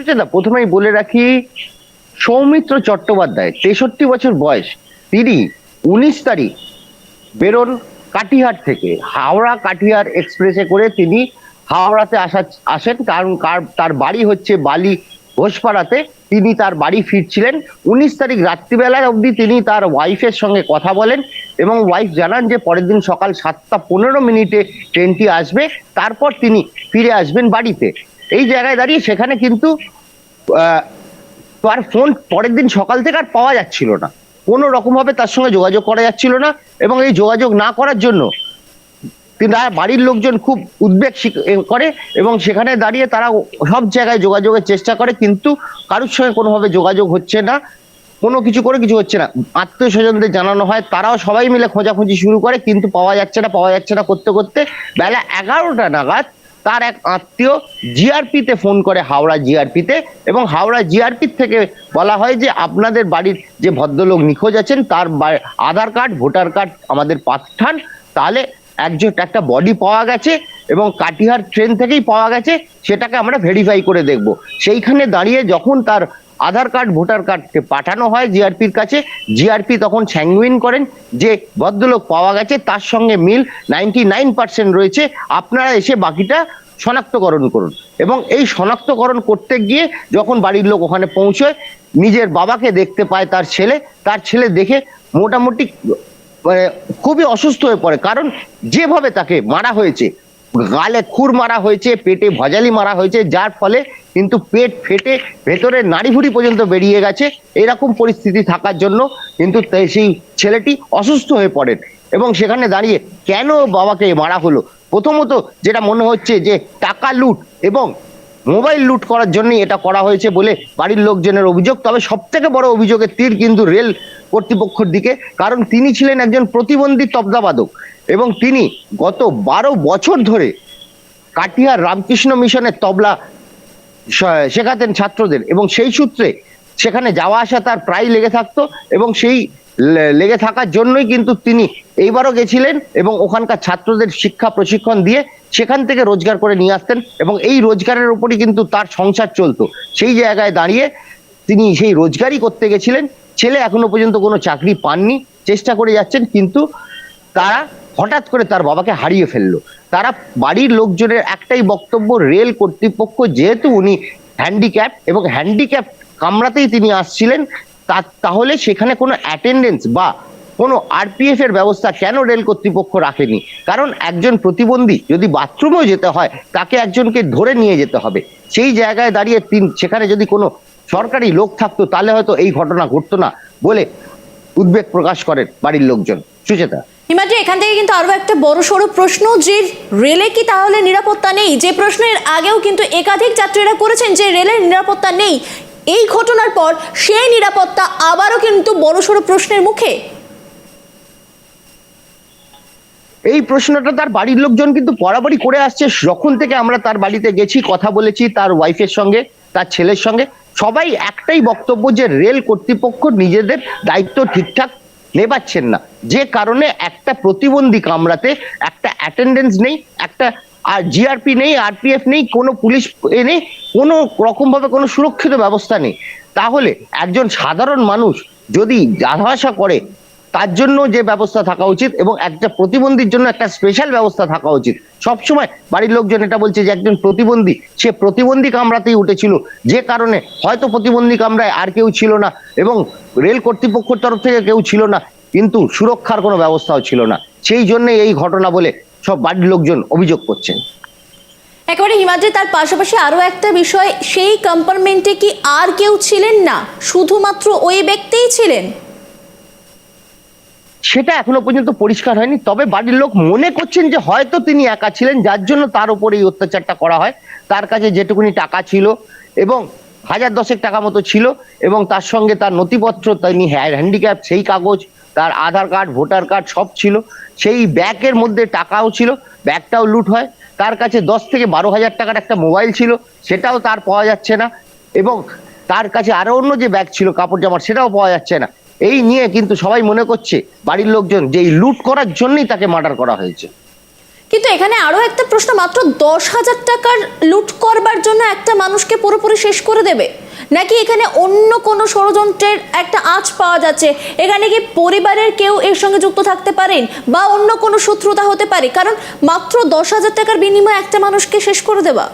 সুচেতা প্রথমেই বলে রাখি, সৌমিত্র চট্টোপাধ্যায়, তেষট্টি বছর বয়স, তিনি উনিশ তারিখ বেরোন কাটিহার থেকে। হাওড়া কাটিহার এক্সপ্রেসে করে তিনি হাওড়াতে আসা, আসেন, কারণ কার- তার বাড়ি হচ্ছে বালি ঘোষপাড়াতে। তিনি তার বাড়ি ফিরছিলেন। উনিশ তারিখ রাত্রিবেলায় অবধি তিনি তার ওয়াইফের সঙ্গে কথা বলেন এবং ওয়াইফ জানান যে পরের দিন সকাল সাতটা পনেরো মিনিটে ট্রেনটি আসবে। তারপর তিনি ফিরে আসবেন বাড়িতে। এই জায়গায় দাঁড়িয়ে সেখানে কিন্তু তার ফোন পরের দিন সকাল থেকে আর পাওয়া যাচ্ছিল না। কোনো রকম ভাবে তার সঙ্গে যোগাযোগ করা যাচ্ছিল না এবং এই যোগাযোগ না করার জন্য তিনি তার বাড়ির লোকজন খুব উদ্বেগ করে এবং সেখানে দাঁড়িয়ে তারা সব জায়গায় যোগাযোগের চেষ্টা করে কিন্তু কারোর সঙ্গে কোনোভাবে যোগাযোগ হচ্ছে না, কোনো কিছু করে কিছু হচ্ছে না। আত্মীয় স্বজনদের জানানো হয়, তারাও সবাই মিলে খোঁজাখুঁজি শুরু করে কিন্তু পাওয়া যাচ্ছে না, পাওয়া যাচ্ছে না করতে করতে। বেলা এগারোটা নাগাদ তার এক আত্মীয় জিআরপিতে ফোন করে হাওড়া জিআরপিতে এবং হাওড়া জিআরপি থেকে বলা হয় যে আপনাদের বাড়ির যে ভদ্রলোক নিখোঁজ আছেন, তার আধার কার্ড, ভোটার কার্ড আমাদের পাঠান। তাহলে একজন, একটা বডি পাওয়া গেছে এবং কাটিহার ট্রেন থেকেই পাওয়া গেছে, সেটাকে আমরা ভেরিফাই করে দেখব। সেইখানে দাঁড়িয়ে যখন তার আধার কার্ড, ভোটার কার্ডকে পাঠানো হয় জিআরপির কাছে। জিআরপি তখন স্যাংগুইন করেন যে ভদ্রলোক পাওয়া গেছে, তার সঙ্গে মিল নাইনটি নাইন পার্সেন্ট রয়েছে। আপনারা এসে বাকিটা শনাক্তকরণ করুন। এবং এই শনাক্তকরণ করতে গিয়ে যখন বাড়ির লোক ওখানে পৌঁছয়, নিজের বাবাকে দেখতে পায় তার ছেলে। তার ছেলে দেখে মোটামুটি মানে খুবই অসুস্থ হয়ে পড়ে। কারণ যেভাবে তাকে মারা হয়েছে গালে খুর মারা হয়েছে, পেটে ভজালি মারা হয়েছে, যার ফলে কিন্তু পেট ফেটে ভেতরে নাড়িভুড়ি পর্যন্ত বেরিয়ে গেছে। এরকম পরিস্থিতি থাকার জন্য কিন্তু সেই ছেলেটি অসুস্থ হয়ে পড়েন এবং সেখানে দাঁড়িয়ে কেন বাবাকে মারা হলো? প্রথমত যেটা মনে হচ্ছে যে টাকা লুট এবং মোবাইল লুট করার জন্যই এটা করা হয়েছে বলে বাড়ির লোকজনের অভিযোগ। তবে সব থেকে বড় অভিযোগের তীর কিন্তু রেল কর্তৃপক্ষের দিকে, কারণ তিনি ছিলেন একজন প্রতিবন্ধী তবলাবাদক এবং তিনি গত বারো বছর ধরে কাটিহার রামকৃষ্ণ মিশনের তবলা শেখাতেন ছাত্রদের এবং সেই সূত্রে সেখানে যাওয়া আসা তার প্রায় লেগে থাকতো এবং সেই লেগে থাকার জন্যই কিন্তু তিনি এইবারও গেছিলেন এবং ওখানকার ছাত্রদের শিক্ষা প্রশিক্ষণ দিয়ে সেখান থেকে রোজগার করে নিয়ে আসতেন এবং এই রোজগারের উপরই কিন্তু তার সংসার চলতো। সেই জায়গায় দাঁড়িয়ে তিনি সেই রোজগারই করতে গেছিলেন। ছেলে এখনও পর্যন্ত কোনো চাকরি পাননি। চেষ্টা করে যাচ্ছেন কিন্তু তারা হঠাৎ করে তার বাবাকে হারিয়ে ফেলল। তারা বাড়ির লোকজনের একটাই বক্তব্য, রেল কর্তৃপক্ষ যেহেতু উনি হ্যান্ডিক্যাপ এবং হ্যান্ডিক্যাপ কামরাতেই তিনি আসছিলেন, তা- তাহলে সেখানে কোনো অ্যাটেন্ডেন্স বা কোনো আরপিএফ এর ব্যবস্থা কেন রেল কর্তৃপক্ষ রাখেনি? কারণ একজন প্রতিবন্ধী যদি বাথরুমেও যেতে হয়, তাকে একজনকে ধরে নিয়ে যেতে হবে। সেই জায়গায় দাঁড়িয়ে তিন, সেখানে যদি কোনো সরকারি লোক থাকতো, তাহলে হয়তো এই ঘটনা ঘটতো না বলে উদ্বেগ প্রকাশ করেন বাড়ির লোকজন। সুচেতা? হিমাদ্রি, এখান থেকে কিন্তু আরও একটা বড় সড়ো প্রশ্ন, যে রেলে কি তাহলে নিরাপত্তা নেই? যে প্রশ্নের আগেও কিন্তু একাধিক যাত্রীরা করেছেন যে রেলের নিরাপত্তা নেই, এই ঘটনার পর সেই নিরাপত্তা আবারও কিন্তু বড় সড়ো প্রশ্নের মুখে। এই প্রশ্নটা তার বাড়ির লোকজন কিন্তু বরাবরই করে আসছে। যখন থেকে আমরা তার বাড়িতে গেছি, কথা বলেছি তার ওয়াইফের সঙ্গে, তার ছেলের সঙ্গে, সবাই একটাই বক্তব্য যে রেল কর্তৃপক্ষ নিজেদের দায়িত্ব ঠিকঠাক নেবাচ্ছেন না। যে কারণে একটা প্রতিবন্ধী কামরাতে একটা অ্যাটেন্ডেন্স নেই, একটা আর জিআরপি নেই আরপিএফ নেই, কোনো পুলিশ এ নেই, কোনো রকমভাবে কোনো সুরক্ষিত ব্যবস্থা নেই। তাহলে একজন সাধারণ মানুষ যদি আসা করে তার জন্য যে ব্যবস্থা থাকা উচিত এবং একটা প্রতিবন্ধীর জন্য একটা স্পেশাল ব্যবস্থা থাকা উচিত। সবসময় বাড়ির লোকজন এটা বলছে যে একজন প্রতিবন্ধী, সে প্রতিবন্ধী কামরাতেই উঠেছিল। যে কারণে হয়তো প্রতিবন্ধী কামরায় আর কেউ ছিল না এবং রেল কর্তৃপক্ষের তরফ থেকে কেউ ছিল না, কিন্তু সুরক্ষার কোনো ব্যবস্থাও ছিল না। সেই জন্য এই ঘটনা বলে সব বাড়ির লোকজন অভিযোগ করছেন একেবারে হিমাদ্রি, তার পাশাপাশি আরও একটা বিষয়, সেই কম্পার্টমেন্টে কি আর কেউ ছিলেন না? শুধুমাত্র ওই ব্যক্তিই ছিলেন? সেটা এখনও পর্যন্ত পরিষ্কার হয়নি। তবে বাড়ির লোক মনে করছেন যে হয়তো তিনি একা ছিলেন, যার জন্য তার উপরে এই অত্যাচারটা করা হয়। তার কাছে যেটুকুনি টাকা ছিল এবং হাজার দশেক টাকা মতো ছিল এবং তার সঙ্গে তার নথিপত্র, তিনি হ্যান্ডিক্যাপ সেই কাগজ, তার আধার কার্ড, ভোটার কার্ড সব ছিল। সেই ব্যাগের মধ্যে টাকাও ছিল, ব্যাগটাও লুট হয়। তার কাছে দশ থেকে বারো হাজার টাকার একটা মোবাইল ছিল, সেটাও তার পাওয়া যাচ্ছে না এবং তার কাছে আরও অন্য যে ব্যাগ ছিল, কাপড় জামার, সেটাও পাওয়া যাচ্ছে না। এই নিয়ে কিন্তু সবাই মনে করছে বাড়ির লোকজন যে লুট করার জন্যই তাকে মার্ডার করা হয়েছে। কিন্তু এখানে আরও একটা প্রশ্ন, মাত্র দশ হাজার টাকার লুট করবার জন্য একটা মানুষকে পুরোপুরি শেষ করে দেবে? নাকি এখানে অন্য কোনো ষড়যন্ত্রের একটা আঁচ পাওয়া যাচ্ছে? এখানে কি পরিবারের কেউ এর সঙ্গে যুক্ত থাকতে পারেন? বা অন্য কোনো শত্রুতা হতে পারে? কারণ মাত্র দশ হাজার টাকার বিনিময়ে একটা মানুষকে শেষ করে দেওয়া।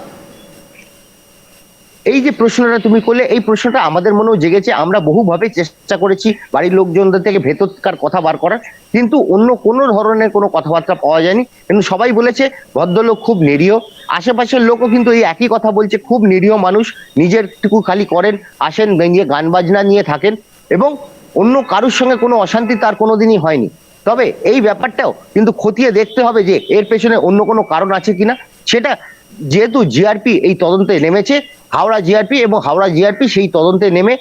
এই যে প্রশ্নটা তুমি করলে, এই প্রশ্নটা আমাদের মনেও জেগেছে। আমরা বহুভাবে চেষ্টা করেছি বাড়ির লোকজনদের থেকে ভেতরকার কথা বার করার, কিন্তু অন্য কোনো ধরনের কোনো কথাবার্তা পাওয়া যায়নি। কিন্তু সবাই বলেছে, ভদ্রলোক খুব নিরীহ। আশেপাশের লোকও কিন্তু এই একই কথা বলছে, খুব নিরীহ মানুষ। নিজের টুকু খালি করেন, আসেন নিয়ে গান বাজনা নিয়ে থাকেন এবং অন্য কারুর সঙ্গে কোনো অশান্তি তার কোনোদিনই হয়নি। তবে এই ব্যাপারটাও কিন্তু খতিয়ে দেখতে হবে যে এর পেছনে অন্য কোনো কারণ আছে কিনা। সেটা যেহেতু জিআরপি এই তদন্তে নেমেছে, হাওড়া জিআরপি এবং হাওড়া জিআরপি সেই তদন্তে নেমে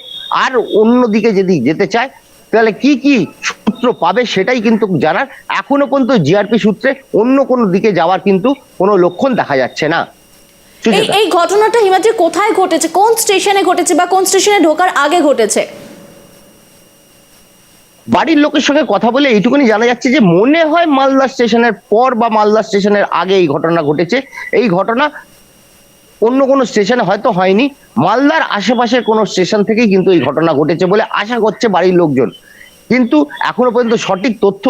আর অন্যদিকে যদি যেতে চায়, তাহলে কি কি সূত্র পাবে সেটাই কিন্তু জানার এখনও পর্যন্ত জিআরপি সূত্রে অন্য কোনো দিকে যাওয়ার কিন্তু কোনো লক্ষণ দেখা যাচ্ছে না। এই ঘটনাটা হিমাদ্রি কোথায় ঘটেছে? কোন স্টেশনে ঘটেছে বা কোন স্টেশনে ঢোকার আগে ঘটেছে? বাড়ির লোকের সঙ্গে কথা বলে এইটুকুনি জানা যাচ্ছে যে মনে হয় মালদা স্টেশনের পর বা মালদা স্টেশনের আগে এই ঘটনা ঘটেছে। এই ঘটনা অন্য কোনো স্টেশনে হয়তো হয়নি। মালদার আশেপাশের কোনো স্টেশন থেকেই কিন্তু এই ঘটনা ঘটেছে বলে আশা করছে বাড়ির লোকজন। কিন্তু এখনও পর্যন্ত সঠিক তথ্য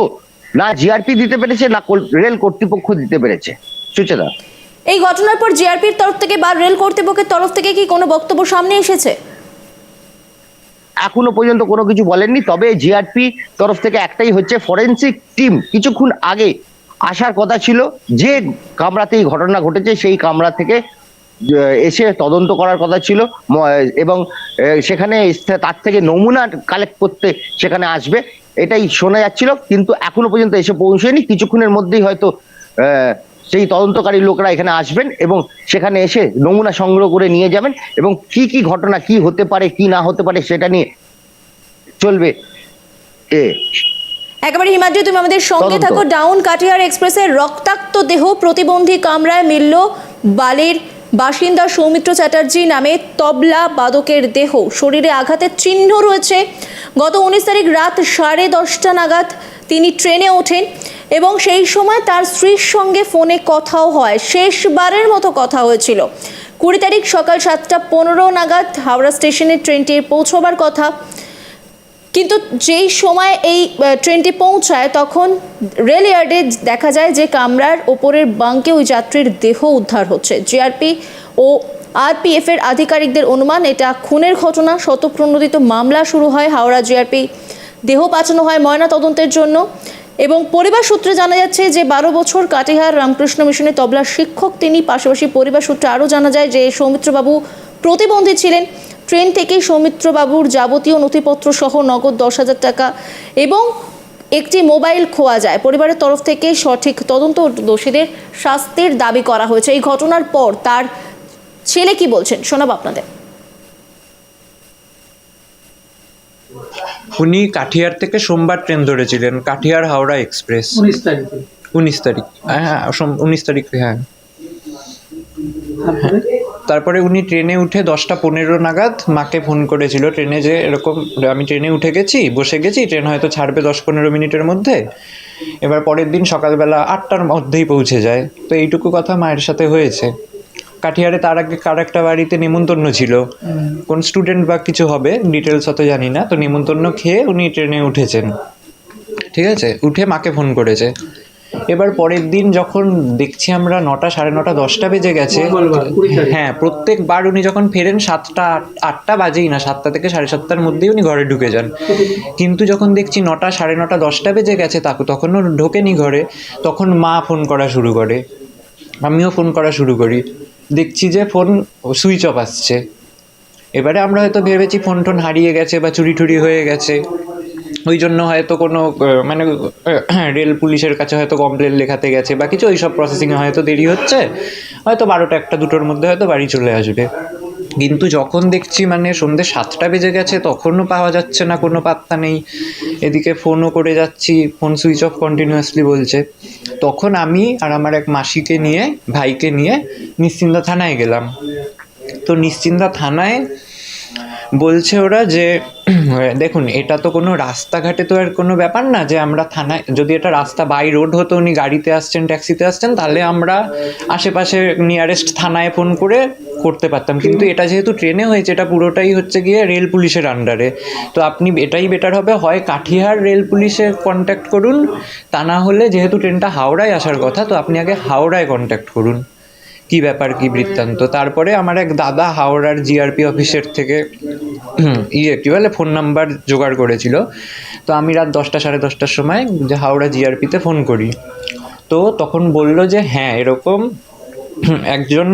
না জিআরপি দিতে পেরেছে, না রেল কর্তৃপক্ষ দিতে পেরেছে। সুচেতা। এই ঘটনার পর জিআরপির তরফ থেকে বা রেল কর্তৃপক্ষের তরফ থেকে কি কোনো বক্তব্য সামনে এসেছে? এখনও পর্যন্ত কোনো কিছু বলেননি। তবে জিআরপি তরফ থেকে একটাই হচ্ছে ফরেন্সিক টিম কিছুক্ষণ আগে আসার কথা ছিল যে কামরাতে এই ঘটনা ঘটেছে, সেই কামরা থেকে এসে তদন্ত করার কথা ছিল। এবং সেখানে তার থেকে নমুনা কালেক্ট করতে সেখানে আসবে। এটাই শোনা যাচ্ছিল, কিন্তু এখনও পর্যন্ত এসে পৌঁছয়নি কিছুক্ষণের মধ্যেই হয়তো সেই তদন্তকারী লোকরা এখানে আসবেন এবং সেখানে এসে নমুনা সংগ্রহ করে নিয়ে যাবেন এবং কি কি ঘটনা কি হতে পারে কি না হতে পারে সেটা নিয়ে চলবে। এ একেবারে হিমাদ্রি তুমি আমাদের সঙ্গে থাকো। ডাউন কাটিয়ার এক্সপ্রেসের রক্তাক্ত দেহ প্রতিবন্ধী কামরায় মিলল বালির বাসিন্দা সৌমিত্র চ্যাটার্জি নামে তবলা বাদকের দেহ। শরীরে আঘাতের চিহ্ন রয়েছে। গত উনিশ তারিখ রাত সাড়ে দশটা নাগাদ তিনি ট্রেনে ওঠেন। এবং সেই সময় তার স্ত্রীর সঙ্গে ফোনে কথাও হয়। শেষবারের মতো কথা হয়েছিল। কুড়ি তারিখ সকাল সাতটা পনেরো নাগাদ হাওড়া স্টেশনে ট্রেনটির পৌঁছবার কথা। কিন্তু যেই সময় এই ট্রেনটি পৌঁছায়, তখন রেল ইয়ার্ডে দেখা যায় যে কামরার ওপরের বাঙ্কে ওই যাত্রীর দেহ উদ্ধার হচ্ছে। জিআরপি ও আরপিএফ এর আধিকারিকদের অনুমান, এটা খুনের ঘটনা। শতপ্রণোদিত মামলা শুরু হয় হাওড়া জিআরপি। দেহ পাঠানো হয় ময়না তদন্তের জন্য। এবং পরিবার সূত্রে জানা যাচ্ছে যে বারো বছর কাটিহার রামকৃষ্ণ মিশনে তবলা শিক্ষক, তিনি পাশাপাশি পরিবার সূত্রে আরও জানা যায় যে সৌমিত্রবাবু প্রতিবন্ধী ছিলেন। ট্রেন থেকেই সৌমিত্রবাবুর যাবতীয় নথিপত্র সহ নগদ দশ হাজার টাকা এবং একটি মোবাইল খোয়া যায়। পরিবারের তরফ থেকে সঠিক তদন্ত দোষীদের শাস্তির দাবি করা হয়েছে। এই ঘটনার পর তার ছেলে কি বলছেন? শোনাব আপনাদের। উনি কাঠিয়ার থেকে সোমবার ট্রেন ধরেছিলেন কাঠিয়ার হাওড়া এক্সপ্রেস। উনিশ তারিখে। উনিশ তারিখ হ্যাঁ সোম- উনিশ তারিখে হ্যাঁ। তারপরে উনি ট্রেনে উঠে দশটা পনেরো নাগাদ মাকে ফোন করেছিল ট্রেনে যে এরকম আমি ট্রেনে উঠে গেছি বসে গেছি ট্রেন হয়তো ছাড়বে দশ পনেরো মিনিটের মধ্যে। এবার পরের দিন সকালবেলা আটটার মধ্যেই পৌঁছে যায়। তো এইটুকু কথা মায়ের সাথে হয়েছে। কাঠিয়ারে তার আগে কার একটা বাড়িতে নেমন্তন্ন ছিল। কোন স্টুডেন্ট বা কিছু হবে ডিটেলস অত জানি না তো নেমন্তন্ন খেয়ে উনি ট্রেনে উঠেছেন। ঠিক আছে? উঠে মাকে ফোন করেছে। এবার পরের দিন যখন দেখছি আমরা নটা সাড়ে নটা দশটা বেজে গেছে। হ্যাঁ প্রত্যেকবার উনি যখন ফেরেন সাতটা আট- আটটা বাজেই না সাতটা থেকে সাড়ে সাতটার মধ্যেই উনি ঘরে ঢুকে যান। কিন্তু যখন দেখছি নটা সাড়ে নটা দশটা বেজে গেছে তাকে তখনও ঢোকেনি ঘরে তখন মা ফোন করা শুরু করে। আমিও ফোন করা শুরু করি। দেখছি যে ফোন সুইচ অফ আসছে। এবারে আমরা হয়তো ভেবেছি ফোন টোন হারিয়ে গেছে বা চুরি টুরি হয়ে গেছে। ওই জন্য হয়তো কোনো মানে রেল পুলিশের কাছে হয়তো কমপ্লেন লেখাতে গেছে বা কিছু ওই সব প্রসেসিংয়ে হয়তো দেরি হচ্ছে। হয়তো বারোটা একটা দুটোর মধ্যে হয়তো বাড়ি চলে আসবে। কিন্তু যখন দেখছি মানে সন্ধ্যে সাতটা বেজে গেছে, তখনও পাওয়া যাচ্ছে না, কোনো পাত্তা নেই। এদিকে ফোনও করে যাচ্ছি ফোন সুইচ অফ কন্টিনিউয়াসলি বলছে। তখন আমি আর আমার এক মাসিকে নিয়ে, ভাইকে নিয়ে নিশ্চিন্তা থানায় গেলাম। তো নিশ্চিন্তা থানায় বলছে ওরা যে, দেখুন, এটা তো কোনো রাস্তাঘাটে তো আর কোনো ব্যাপার না যে আমরা থানায়, যদি এটা রাস্তা বাই রোড হতো, উনি গাড়িতে আসছেন ট্যাক্সিতে আসছেন, তাহলে আমরা আশেপাশে নিয়ারেস্ট থানায় ফোন করে করতে পারতাম। কিন্তু এটা যেহেতু ট্রেনে হয়েছে, এটা পুরোটাই হচ্ছে গিয়ে রেল পুলিশের আন্ডারে তো আপনি, এটাই বেটার হবে, হয় কাঠিহার রেল পুলিশে কন্ট্যাক্ট করুন, তা না হলে যেহেতু ট্রেনটা হাওড়ায় আসার কথা, তো আপনি আগে হাওড়ায় কন্ট্যাক্ট করুন। কি ব্যাপার, কি বৃত্তান্ত? তারপরে আমার এক দাদা হাওড়ার জিআরপি অফিসের থেকে ইয়ে কি বলে ফোন নাম্বার জোগাড় করেছিল। তো আমি রাত দশটা সাড়ে দশটার সময় যে হাওড়া জিআরপিতে ফোন করি। তো তখন বলল যে হ্যাঁ এরকম একজন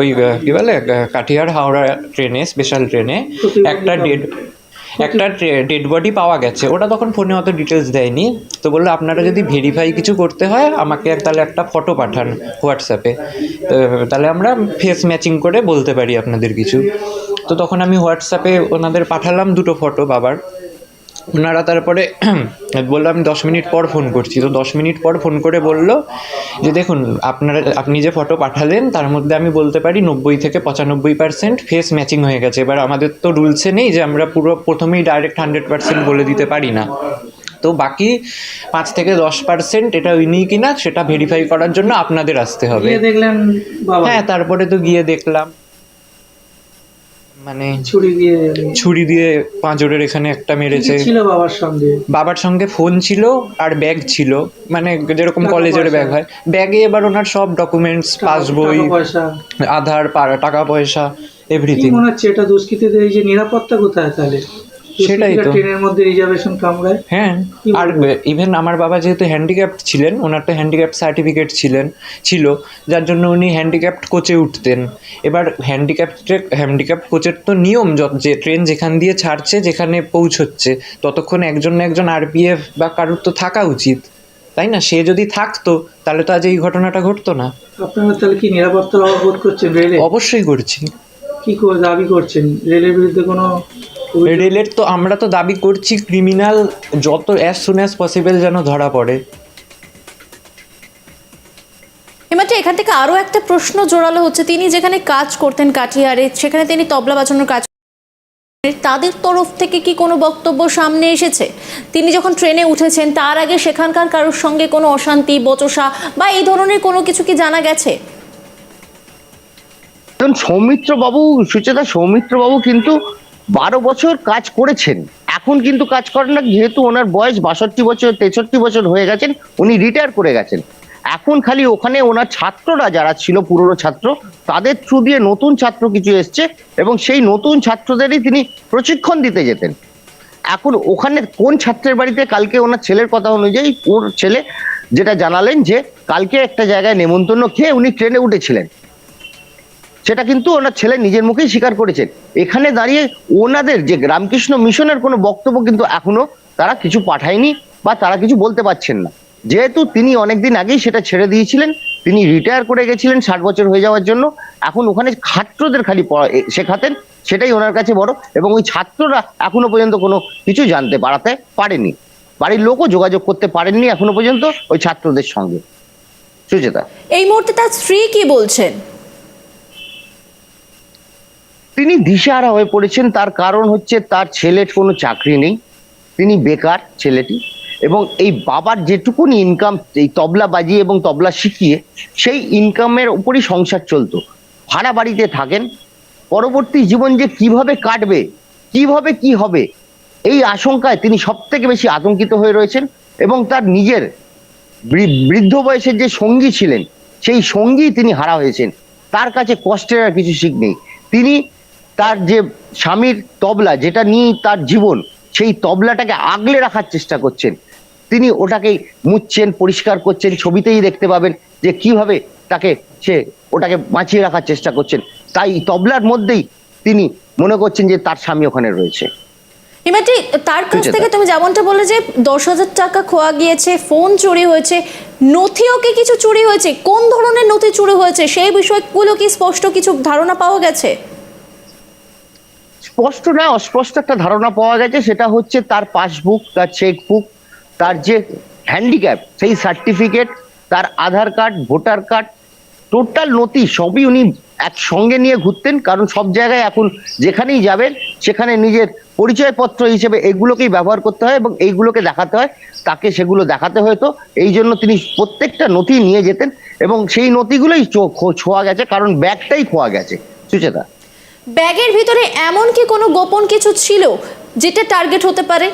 ওই কি বলে কাঠিয়ার হাওড়া ট্রেনে স্পেশাল ট্রেনে একটা ডেড একটা ডেড বডি পাওয়া গেছে। ওটা তখন ফোনে অত ডিটেলস দেয়নি। তো বলল আপনারা যদি ভেরিফাই কিছু করতে হয় আমাকে তাহলে একটা ফটো পাঠান হোয়াটসঅ্যাপে তো তাহলে আমরা ফেস ম্যাচিং করে বলতে পারি আপনাদের কিছু। তো তখন আমি হোয়াটসঅ্যাপে ওনাদের পাঠালাম দুটো ফটো বাবার ওনারা তারপরে বলল আমি দশ মিনিট পর ফোন করছি। তো দশ মিনিট পর ফোন করে বলল যে দেখুন আপনারা আপনি যে ফটো পাঠালেন তার মধ্যে আমি বলতে পারি নব্বই থেকে পঁচানব্বই পার্সেন্ট ফেস ম্যাচিং হয়ে গেছে। এবার আমাদের তো রুলসে নেই যে আমরা পুরো প্রথমেই ডাইরেক্ট হান্ড্রেড পার্সেন্ট বলে দিতে পারি না। তো বাকি পাঁচ থেকে দশ পার্সেন্ট এটা উইনি কিনা সেটা ভেরিফাই করার জন্য আপনাদের আসতে হবে। গিয়ে দেখলেন হ্যাঁ তারপরে তো গিয়ে দেখলাম। মানে ছুরি দিয়ে ছুরি দিয়ে পাঁজরের এখানে একটা মেরেছে। ছিল বাবার সঙ্গে? বাবার সঙ্গে ফোন ছিল আর ব্যাগ ছিল। মানে যেরকম কলেজের ব্যাগ হয়। ব্যাগে এবার ওনার সব ডকুমেন্টস পাসবই আধার টাকা পয়সা এভরিথিং মনে হচ্ছে এটা দুষ্কৃতীদের? এই যে নিরাপত্তা কোথায় তাহলে? সেটাই তো। ট্রেনের মধ্যে রিজার্ভেশন কামড়ায় হ্যাঁ আর? ইভেন আমার বাবা যেহেতু হ্যান্ডিক্যাপ্ট ছিলেন ওনার তো হ্যান্ডিক্যাপ্ট সার্টিফিকেট ছিলেন ছিল যার জন্য উনি হ্যান্ডিক্যাপ্ট কোচে উঠতেন। এবার হ্যান্ডিক্যাপ্ট কোচের তো নিয়ম যত- যে ট্রেন যেখান দিয়ে ছাড়ছে যেখানে পৌঁছচ্ছে ততক্ষণ একজন না একজন আরপিএফ বা কারুর তো থাকা উচিত। তাই না? সে যদি থাকতো তাহলে তো আজ এই ঘটনাটা ঘটতো না। আপনারা তাহলে কি নিরাপত্তার অভাব বোধ করছেন রেলে? অবশ্যই করছি। কি করে দাবি করছেন? রেলের বিরুদ্ধে কোনো রেলের তো আমরা তো দাবি করছি ক্রিমিনাল যত অ্যাজ সুন অ্যাজ পসিবল যেন ধরা পড়ে। এমাত্র এখান থেকে আরও একটা প্রশ্ন জোরালো হচ্ছে। তিনি যেখানে কাজ করতেন কাঠিয়ারে সেখানে তিনি তবলা বাজানোর কাজ তাদের তরফ থেকে কি কোনো বক্তব্য সামনে এসেছে? তিনি যখন ট্রেনে উঠেছেন তার আগে সেখানকার কারোর সঙ্গে কোনো অশান্তি বচসা বা এই ধরনের কোনো কিছু কি জানা গেছে? কারণ সৌমিত্র বাবু সুচেতা সৌমিত্র বাবু কিন্তু বারো বছর কাজ করেছেন। এখন কিন্তু কাজ করেন না, যেহেতু ওনার বয়স বাষট্টি বছর, তেষট্টি বছর হয়ে গেছেন, উনি রিটায়ার করে গেছেন। এখন খালি ওখানে ওনার ছাত্ররা যারা ছিল, পুরনো ছাত্র, তাদের থ্রু দিয়ে নতুন ছাত্র কিছু এসছে এবং সেই নতুন ছাত্রদেরই তিনি প্রশিক্ষণ দিতে যেতেন। এখন ওখানে কোন ছাত্রের বাড়িতে কালকে ওনার ছেলের কথা অনুযায়ী ওর ছেলে যেটা জানালেন যে, কালকে একটা জায়গায় নেমন্তন্ন খেয়ে উনি ট্রেনে উঠেছিলেন। সেটা কিন্তু ওনার ছেলে নিজের মুখেই স্বীকার করেছেন। এখানে দাঁড়িয়ে ওনাদের যে রামকৃষ্ণ মিশনের কোনো বক্তব্য কিন্তু এখনও তারা কিছু পাঠায়নি বা তারা কিছু বলতে পারছেন না। যেহেতু তিনি অনেকদিন আগেই সেটা ছেড়ে দিয়েছিলেন, তিনি রিটায়ার করে গেছিলেন ষাট বছর হয়ে যাওয়ার জন্য, এখন ওখানে ছাত্রদের খালি শেখাতেন, সেটাই ওনার কাছে বড় এবং ওই ছাত্ররা এখনও পর্যন্ত কোনো কিছু জানতে পারাতে পারেনি। বাড়ির লোকও যোগাযোগ করতে পারেননি এখনও পর্যন্ত ওই ছাত্রদের সঙ্গে। সুচেতা এই মুহূর্তে তার স্ত্রী কি বলছেন? তিনি দিশেহারা হয়ে পড়েছেন। তার কারণ হচ্ছে তার ছেলের কোনো চাকরি নেই। তিনি বেকার ছেলেটি এবং এই বাবার যেটুকুনি ইনকাম এই তবলা বাজিয়ে এবং তবলা শিখিয়ে সেই ইনকামের উপরই সংসার চলতো। ভাড়া বাড়িতে থাকেন। পরবর্তী জীবন যে কীভাবে কাটবে, কীভাবে কি হবে, এই আশঙ্কায় তিনি সব থেকে বেশি আতঙ্কিত হয়ে রয়েছেন এবং তার নিজের বৃদ্ধ বয়সের যে সঙ্গী ছিলেন, সেই সঙ্গী তিনি হারা হয়েছেন। তার কাছে কষ্টের আর কিছু শিখ নেই। তিনি তার যে স্বামীর তবলা যেটা নিয়ে তার জীবন সেই তবলাটাকে আগলে রাখার চেষ্টা করছেন। তিনি ওটাকে মুছছেন পরিষ্কার করছেন ছবিতেই দেখতে পাবেন যে কীভাবে তাকে সে ওটাকে বাঁচিয়ে রাখার চেষ্টা করছেন। তাই তবলার মধ্যেই তিনি মনে করছেন যে তার স্বামী ওখানে রয়েছে। হিমাটি তার কাছ। থেকে তুমি যেমনটা বলে যে দশ হাজার টাকা খোয়া গিয়েছে ফোন চুরি হয়েছে নথিও কি কিছু চুরি হয়েছে? কোন ধরনের নথি চুরি হয়েছে? সেই বিষয়গুলো কি স্পষ্ট কিছু ধারণা পাওয়া গেছে? স্পষ্ট না, অস্পষ্ট একটা ধারণা পাওয়া গেছে, সেটা হচ্ছে তার পাসবুক তার চেকবুক তার যে হ্যান্ডিক্যাপ সেই সার্টিফিকেট তার Aadhaar card voter card total নথি সবই উনি একসঙ্গে নিয়ে ঘুরতেন, কারণ সব জায়গায় এখন যেখানেই যাবেন, সেখানে নিজের পরিচয়পত্র হিসেবে এগুলোকেই ব্যবহার করতে হয় এবং এইগুলোকে দেখাতে হয়, তাকে সেগুলো দেখাতে হয়তো এই জন্য তিনি প্রত্যেকটা নথি নিয়ে যেতেন এবং সেই নথিগুলোই ছোঁয়া গেছে, কারণ ব্যাগটাই খোয়া গেছে। সুচেতা? ব্যাগের ভিতরে এমন কি কোনো গোপন কিছু ছিল যেটা টার্গেট হতে পারে?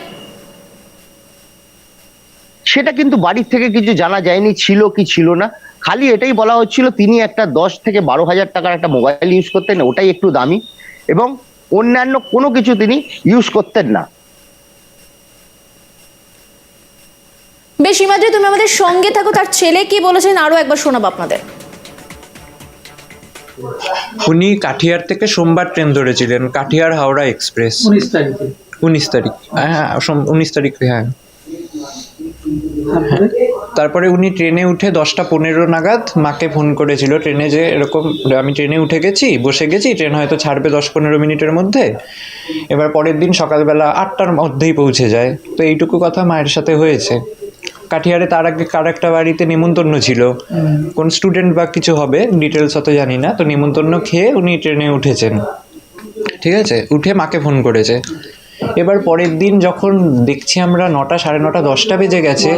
সেটা কিন্তু বাড়ির থেকে কিছু জানা যায়নি ছিল কি ছিল না। খালি এটাই বলা হচ্ছিল তিনি একটা দশ থেকে বারো হাজার টাকার একটা মোবাইল ইউজ করতেন ওটাই একটু দামি। এবং অন্যান্য কোনো কিছু তিনি ইউজ করতেন না। বেশ ইমাদ্রি তুমি আমাদের সঙ্গে থাকো তার ছেলে কি বলেছেন আরও একবার শোনাবো আপনাদের। উনি কাঠিয়ার থেকে সোমবার ট্রেন ধরেছিলেন কাঠিয়ার হাওড়া এক্সপ্রেস। উনিশ তারিখে। উনিশ তারিখ হ্যাঁ সোম- উনিশ তারিখ হ্যাঁ। তারপরে উনি ট্রেনে উঠে দশটা পনেরো নাগাদ মাকে ফোন করেছিল ট্রেনে যে এরকম আমি ট্রেনে উঠে গেছি বসে গেছি ট্রেন হয়তো ছাড়বে দশ পনেরো মিনিটের মধ্যে। এবার পরের দিন সকালবেলা আটটার মধ্যেই পৌঁছে যায়। তো এইটুকু কথা মায়ের সাথে হয়েছে। কাঠিয়ারে তার আগে কার একটা বাড়িতে নিমন্ত্রণ ছিল। কোন স্টুডেন্ট বা কিছু হবে ডিটেলস অত জানি না তো নিমন্ত্রণ খেয়ে উনি ট্রেনে উঠেছেন। ঠিক আছে? উঠে মাকে ফোন করেছে। এবার পরের দিন যখন দেখছি আমরা নটা সাড়ে নটা দশটা বেজে গেছে।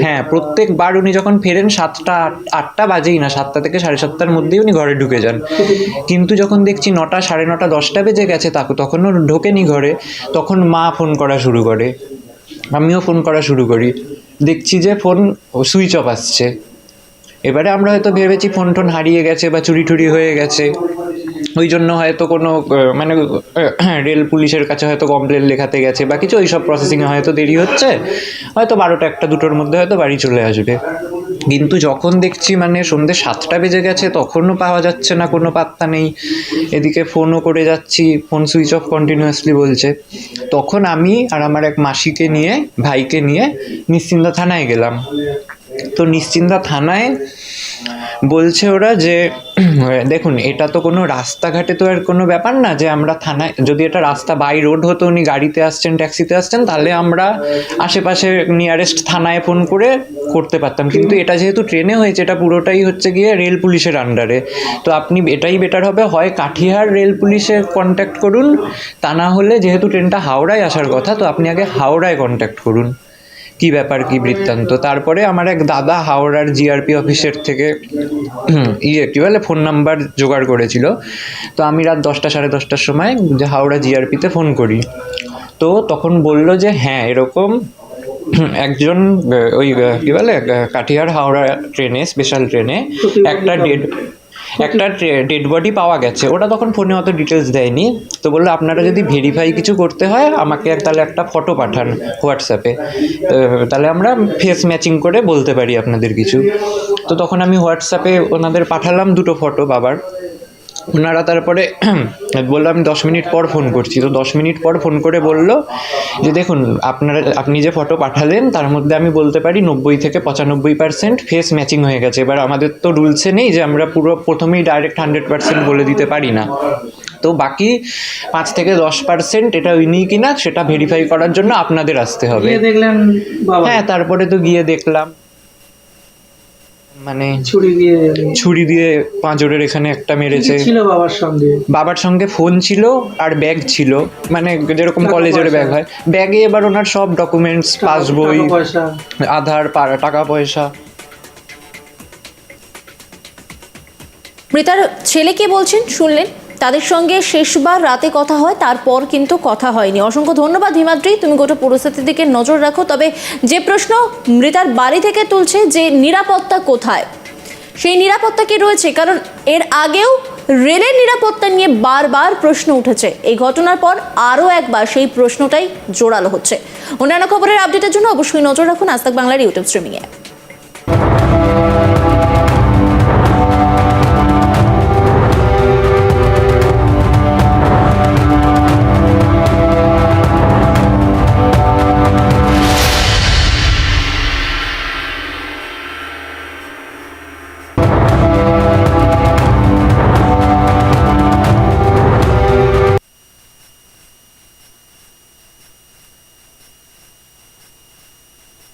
হ্যাঁ প্রত্যেকবার উনি যখন ফেরেন সাতটা আট- আটটা বাজেই না সাতটা থেকে সাড়ে সাতটার মধ্যেই উনি ঘরে ঢুকে যান। কিন্তু যখন দেখছি নটা সাড়ে নটা দশটা বেজে গেছে তাকে তখনও ঢোকেনি ঘরে তখন মা ফোন করা শুরু করে। আমিও ফোন করা শুরু করি। দেখছি যে ফোন সুইচ অফ আসছে। এবারে আমরা হয়তো ভেবেছি ফোন টোন হারিয়ে গেছে বা চুরি টুরি হয়ে গেছে। ওই জন্য হয়তো কোনো মানে রেল পুলিশের কাছে হয়তো কমপ্লেন লেখাতে গেছে বা কিছু ওই সব প্রসেসিংয়ে হয়তো দেরি হচ্ছে। হয়তো বারোটা একটা দুটোর মধ্যে হয়তো বাড়ি চলে আসবে। কিন্তু যখন দেখছি মানে সন্ধ্যে সাতটা বেজে গেছে, তখনও পাওয়া যাচ্ছে না, কোনো পাত্তা নেই। এদিকে ফোনও করে যাচ্ছি ফোন সুইচ অফ কন্টিনিউয়াসলি বলছে। তখন আমি আর আমার এক মাসিকে নিয়ে, ভাইকে নিয়ে নিশ্চিন্তা থানায় গেলাম। তো নিশ্চিন্তা থানায় বলছে ওরা যে, দেখুন, এটা তো কোনো রাস্তাঘাটে তো আর কোনো ব্যাপার না যে আমরা থানায়, যদি এটা রাস্তা বাই রোড হতো, উনি গাড়িতে আসছেন, ট্যাক্সিতে আসছেন, তাহলে আমরা আশেপাশে নিয়ারেস্ট থানায় ফোন করে করতে পারতাম। কিন্তু এটা যেহেতু ট্রেনে হয়েছে, এটা পুরোটাই হচ্ছে গিয়ে রেল পুলিশের আন্ডারে তো আপনি, এটাই বেটার হবে, হয় কাঠিহার রেল পুলিশে কন্ট্যাক্ট করুন, তা না হলে যেহেতু ট্রেনটা হাওড়ায় আসার কথা, তো আপনি আগে হাওড়ায় কন্ট্যাক্ট করুন। কি ব্যাপার কি বৃত্তান্ত? তারপরে আমার এক দাদা হাওড়ার জিআরপি অফিসের থেকে ইয়ে কি বলে ফোন নাম্বার জোগাড় করেছিল। তো আমি রাত দশটা সাড়ে দশটার সময় যে হাওড়া জিআরপিতে ফোন করি। তো তখন বলল যে হ্যাঁ এরকম একজন ওই কি বলে কাঠিয়ার হাওড়া ট্রেনে স্পেশাল ট্রেনে একটা ডেড একটা ডেড বডি পাওয়া গেছে। ওটা তখন ফোনে অত ডিটেলস দেয়নি। তো বলল, আপনারা যদি ভেরিফাই কিছু করতে হয়, আমাকে তাহলে একটা ফটো পাঠান হোয়াটসঅ্যাপে তাহলে আমরা ফেস ম্যাচিং করে বলতে পারি আপনাদের কিছু। তো তখন আমি হোয়াটসঅ্যাপে ওনাদের পাঠালাম দুটো ফটো বাবার। ওনারা তারপরে বলল আমি দশ মিনিট পর ফোন করছি। তো দশ মিনিট পর ফোন করে বলল যে দেখুন আপনারা আপনি যে ফটো পাঠালেন তার মধ্যে আমি বলতে পারি নব্বই থেকে পঁচানব্বই পার্সেন্ট ফেস ম্যাচিং হয়ে গেছে। এবার আমাদের তো রুলসে নেই যে আমরা পুরো প্রথমেই ডাইরেক্ট হান্ড্রেড পার্সেন্ট বলে দিতে পারি না। তো বাকি পাঁচ থেকে দশ পার্সেন্ট এটা উনি কিনা সেটা ভেরিফাই করার জন্য আপনাদের আসতে হবে। হ্যাঁ তারপরে তো গিয়ে দেখলাম। মানে ছুরি দিয়ে ছুরি দিয়ে পাঁজরের এখানে একটা মেরেছে। ছিল বাবার সঙ্গে? বাবার সঙ্গে ফোন ছিল আর ব্যাগ ছিল। মানে যেরকম কলেজের ব্যাগ হয়। ব্যাগে এবার ওনার সব ডকুমেন্টস পাসবই আধার পারা টাকা পয়সা। মৃতার ছেলে কে বলছেন? শুনলেন? তাদের সঙ্গে শেষবার রাতে কথা হয়, তারপর কিন্তু কথা হয়নি। অসংখ্য ধন্যবাদ হিমাদ্রি, তুমি গোটা পরিস্থিতির দিকে নজর রাখো। তবে যে প্রশ্ন মৃতার বাড়ি থেকে তুলছে যে নিরাপত্তা কোথায়? সেই নিরাপত্তা কি রয়েছে? কারণ এর আগেও রেলের নিরাপত্তা নিয়ে বারবার প্রশ্ন উঠেছে। এই ঘটনার পর আরও একবার সেই প্রশ্নটাই জোরালো হচ্ছে। অন্যান্য খবরের আপডেটের জন্য অবশ্যই নজর রাখুন আজ বাংলার ইউটিউব স্ট্রিমিংয়ে।